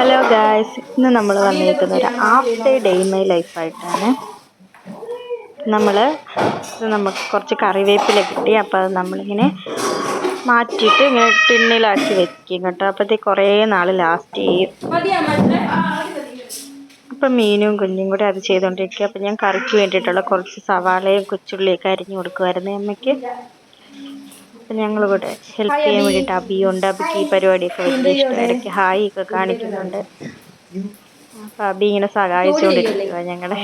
Hello guys ഇന്ന് നമ്മൾ വന്നിരിക്കുന്ന ഒരു ആഫ്റ്റർ ഡേ മൈ ലൈഫായിട്ടാണ് നമ്മൾ നമുക്ക് കുറച്ച് കറിവേപ്പില കിട്ടി. അപ്പോൾ അത് നമ്മളിങ്ങനെ മാറ്റിയിട്ട് ഇങ്ങനെ ടിന്നിലാക്കി വെക്കും കേട്ടോ. അപ്പോഴത്തേക്ക് കുറേ നാൾ ലാസ്റ്റ് ചെയ്യും അപ്പം മീനും കുഞ്ഞും കൂടി അത് ചെയ്തുകൊണ്ടിരിക്കുക അപ്പം ഞാൻ കറിക്ക് വേണ്ടിയിട്ടുള്ള കുറച്ച് സവാളയും കൊച്ചുള്ളിയൊക്കെ അരിഞ്ഞു കൊടുക്കുമായിരുന്നു അമ്മയ്ക്ക്. അപ്പം ഞങ്ങൾ ഇവിടെ ഹെൽപ്പ് ചെയ്യാൻ വേണ്ടിയിട്ട് അബിയുണ്ട് അബിക്ക് ഈ പരിപാടിയൊക്കെ വലിയ ഇഷ്ടം ഇടയ്ക്ക് ഹായ് ഒക്കെ കാണിക്കുന്നുണ്ട്. അപ്പം അബി ഇങ്ങനെ സഹായിച്ചുകൊണ്ടിരിക്കുക ഞങ്ങളെ.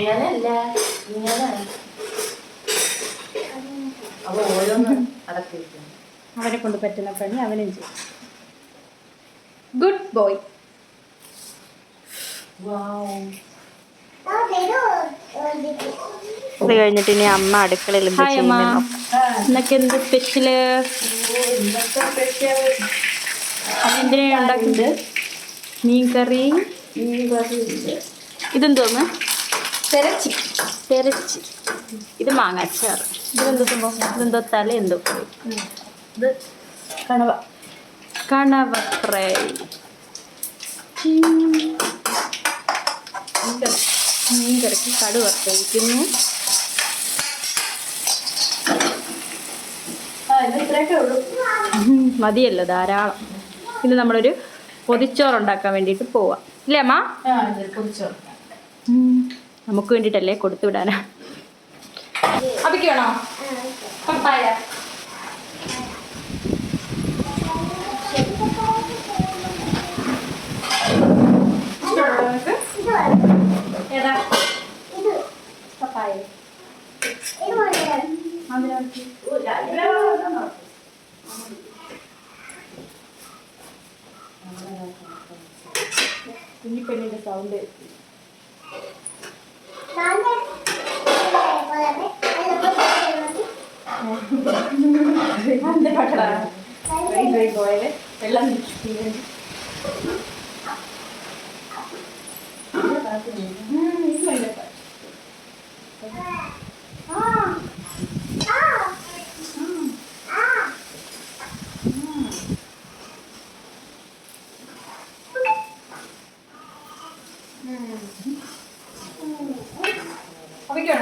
അവരെ കൊണ്ട് പറ്റുന്ന പണി അവനും ചെയ്യും. ഗുഡ് ബോയ് അത് കഴിഞ്ഞിട്ട് ഇനി അമ്മ അടുക്കളയിൽ എന്ത് ഹായ് അമ്മ. ചെയ്യുന്നു ഇന്നൊക്കെ എന്ത് സ്പെഷ്യൽ എന്തിനാണ് ഉണ്ടാക്കുന്നത്? മീൻ കറി ഇതെന്തോന്ന് ഇത് മാങ്ങാച്ചാർ ഇതെന്തോ സംഭവം? ഇതെന്തോ തല എന്തോ ഇത് കണവ. കണവ ഫ്രൈ. മീൻ കറിക്ക് കടു വറുത്തൊഴിക്കുന്നു മതിയല്ലോ ധാരാളം. ഇത് നമ്മളൊരു പൊതിച്ചോറ് ഉണ്ടാക്കാൻ വേണ്ടിയിട്ട് പോവാം. ഇല്ലേ അമ്മ? നമുക്ക് വേണ്ടിയിട്ടല്ലേ കൊടുത്തു വിടാനാ അപ്പിക്കണോ പപ്പായ ഏതാ? പപ്പായ. അതിനകത്ത് കുഞ്ഞിപ്പെണ്ണിന്റെ സൗണ്ട് പോയത് വെള്ളം കുടിക്കുന്നു.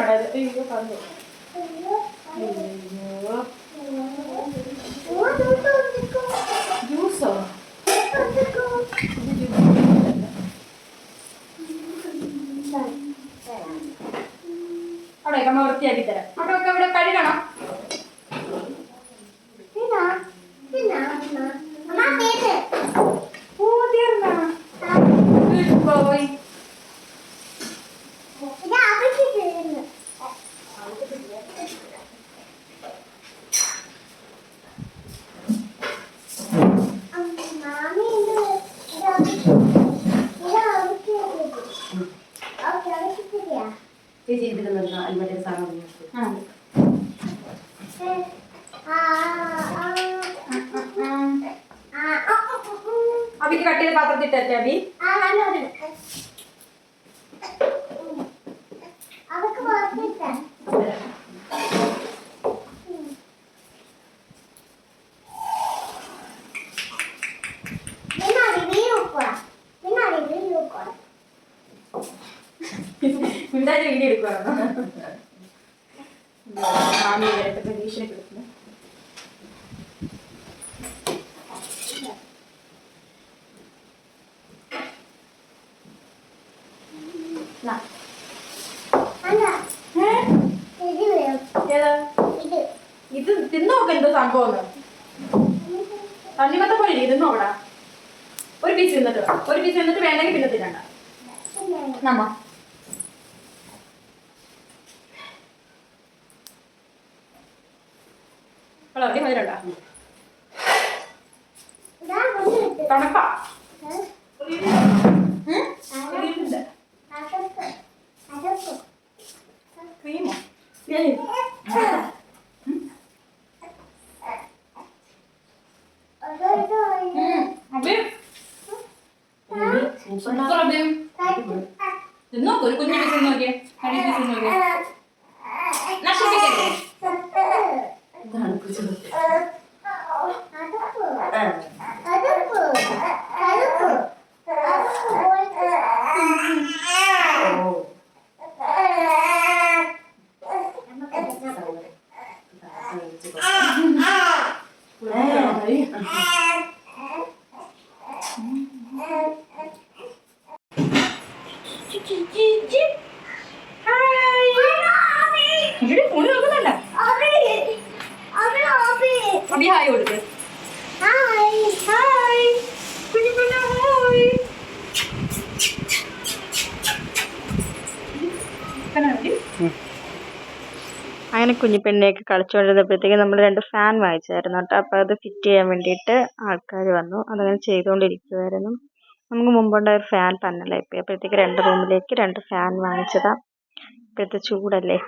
哎的，哎，又翻走。അബിക്ക് കട്ട് ചെയ്ത് പാത്രത്തിൽ ഇട്ടേ അബി. മിണ്ടായി വീഡിയോ എടുക്കുവാണോ? മാമി വരട്ടെ ഭീഷണിപ്പെടുത്തുന്നു നാ. അല്ല. ഏ? ഇത് തിന്നോക്ക എന്തോ സംഭവം. തണ്ണിമത്ത പോലെ ഇരിക്കും. തിന്നോക്കടാ ഒരു പീസ് തിന്നിട്ട് ഒരു പീസ് തിന്നിട്ട് വേണ്ടെങ്കിൽ പിന്നെ തിന്നണ്ട. നമ്മ. അടി മധുരണ്ടാ തണുപ്പാ ക്രീമോ തിന്നോക്ക് ഒരു കുഞ്ഞു പീസ് നോക്കിയേ കടി പീസ് നോക്കിയേ നശിപ്പിക്കല്ലേ 嗯那好吧 അങ്ങനെ കുഞ്ഞിപ്പെണ്ണിയൊക്കെ കളിച്ചുകൊണ്ടിരുന്നപ്പോഴത്തേക്ക് നമ്മൾ രണ്ട് ഫാൻ വാങ്ങിച്ചായിരുന്നു കേട്ടോ. അപ്പോൾ അത് ഫിറ്റ് ചെയ്യാൻ വേണ്ടിയിട്ട് ആൾക്കാർ വന്നു. അതങ്ങനെ ചെയ്തുകൊണ്ടിരിക്കുമായിരുന്നു നമുക്ക് മുമ്പുണ്ടായ ഒരു ഫാൻ പന്നലായിപ്പോയി അപ്പോഴത്തേക്ക് രണ്ട് റൂമിലേക്ക് രണ്ട് ഫാൻ വാങ്ങിച്ചതാണ് ഇപ്പോഴത്തെ ചൂടല്ലേ.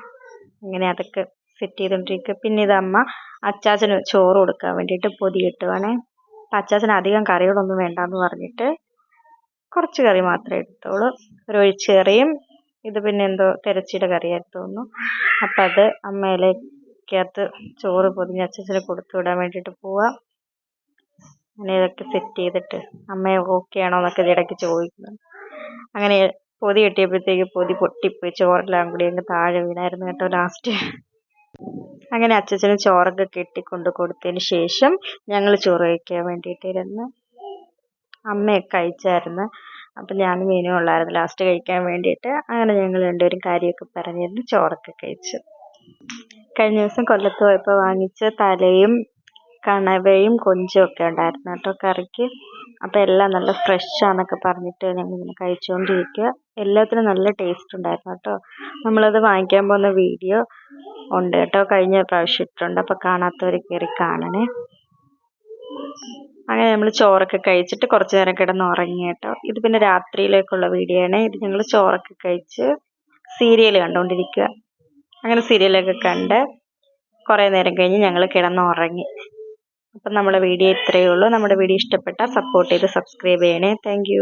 അങ്ങനെ അതൊക്കെ സെറ്റ് ചെയ്തുകൊണ്ടിരിക്കുക. പിന്നെ ഇത് അമ്മ അച്ചാച്ചന് ചോറ് കൊടുക്കാൻ വേണ്ടിയിട്ട് പൊതി കിട്ടുവാണേ. അപ്പം അച്ചാച്ചന് അധികം കറികളൊന്നും വേണ്ടാന്ന് പറഞ്ഞിട്ട് കുറച്ച് കറി മാത്രമേ എടുത്തോളൂ. ഒരു ഒഴിച്ചുകറിയും ഇത് പിന്നെ എന്തോ തിരച്ചിയുടെ കറിയായിട്ട് തോന്നുന്നു. അപ്പം അത് അമ്മയിലേക്കകത്ത് ചോറ് പൊതിഞ്ഞ് അച്ഛച്ചന് കൊടുത്തു വിടാൻ വേണ്ടിയിട്ട് പോവാം. അങ്ങനെ ഇതൊക്കെ സെറ്റ് ചെയ്തിട്ട് അമ്മയെ ഓക്കെ ആണോ എന്നൊക്കെ ഇടയ്ക്ക് ചോദിക്കുന്നു. അങ്ങനെ പൊതി കിട്ടിയപ്പോഴത്തേക്ക് പൊതി പൊട്ടിപ്പോയി. ചോറെല്ലാം കൂടി അങ്ങ് താഴെ വീണായിരുന്നു കേട്ടോ ലാസ്റ്റ് അങ്ങനെ അച്ഛച്ചന് ചോറൊക്കെ കെട്ടിക്കൊണ്ട് കൊടുത്തതിന് ശേഷം ഞങ്ങൾ ചോറ് കഴിക്കാൻ വേണ്ടിയിട്ടിരുന്ന്. അമ്മയൊക്കെ കഴിച്ചായിരുന്നു. അപ്പം ഞാനും മീനും ഉള്ളായിരുന്നു. ലാസ്റ്റ് കഴിക്കാൻ വേണ്ടിയിട്ട് അങ്ങനെ ഞങ്ങൾ രണ്ടുപേരും കാര്യമൊക്കെ പറഞ്ഞിരുന്നു. ചോറൊക്കെ കഴിച്ചു. കഴിഞ്ഞ ദിവസം കൊല്ലത്ത് പോയപ്പോൾ വാങ്ങിച്ച തലയും കണവയും കൊഞ്ചും ഒക്കെ ഉണ്ടായിരുന്നു കേട്ടോ കറിക്ക്. അപ്പോൾ എല്ലാം നല്ല ഫ്രഷ് ആണെന്നൊക്കെ പറഞ്ഞിട്ട് ഞങ്ങളിങ്ങനെ കഴിച്ചുകൊണ്ടിരിക്കുക എല്ലാത്തിനും നല്ല ടേസ്റ്റ് ഉണ്ടായിരുന്നു കേട്ടോ. നമ്മളത് വാങ്ങിക്കാൻ പോകുന്ന വീഡിയോ ഉണ്ട് കേട്ടോ. കഴിഞ്ഞ പ്രാവശ്യം ഇട്ടിട്ടുണ്ട്. അപ്പോൾ കാണാത്തവർ കയറി കാണണേ. അങ്ങനെ നമ്മൾ ചോറൊക്കെ കഴിച്ചിട്ട് കുറച്ച് നേരം കിടന്ന് ഉറങ്ങി കേട്ടോ. ഇത് പിന്നെ രാത്രിയിലേക്കുള്ള വീഡിയോ ആണ്. ഇത് ഞങ്ങൾ ചോറൊക്കെ കഴിച്ച് സീരിയൽ കണ്ടുകൊണ്ടിരിക്കുക അങ്ങനെ സീരിയലൊക്കെ കണ്ട് കുറേ നേരം കഴിഞ്ഞ് ഞങ്ങൾ കിടന്ന് ഉറങ്ങി. അപ്പം നമ്മുടെ വീഡിയോ ഇത്രയേ ഉള്ളൂ. നമ്മുടെ വീഡിയോ ഇഷ്ടപ്പെട്ടാൽ സപ്പോർട്ട് ചെയ്ത് സബ്സ്ക്രൈബ് ചെയ്യണേ. താങ്ക്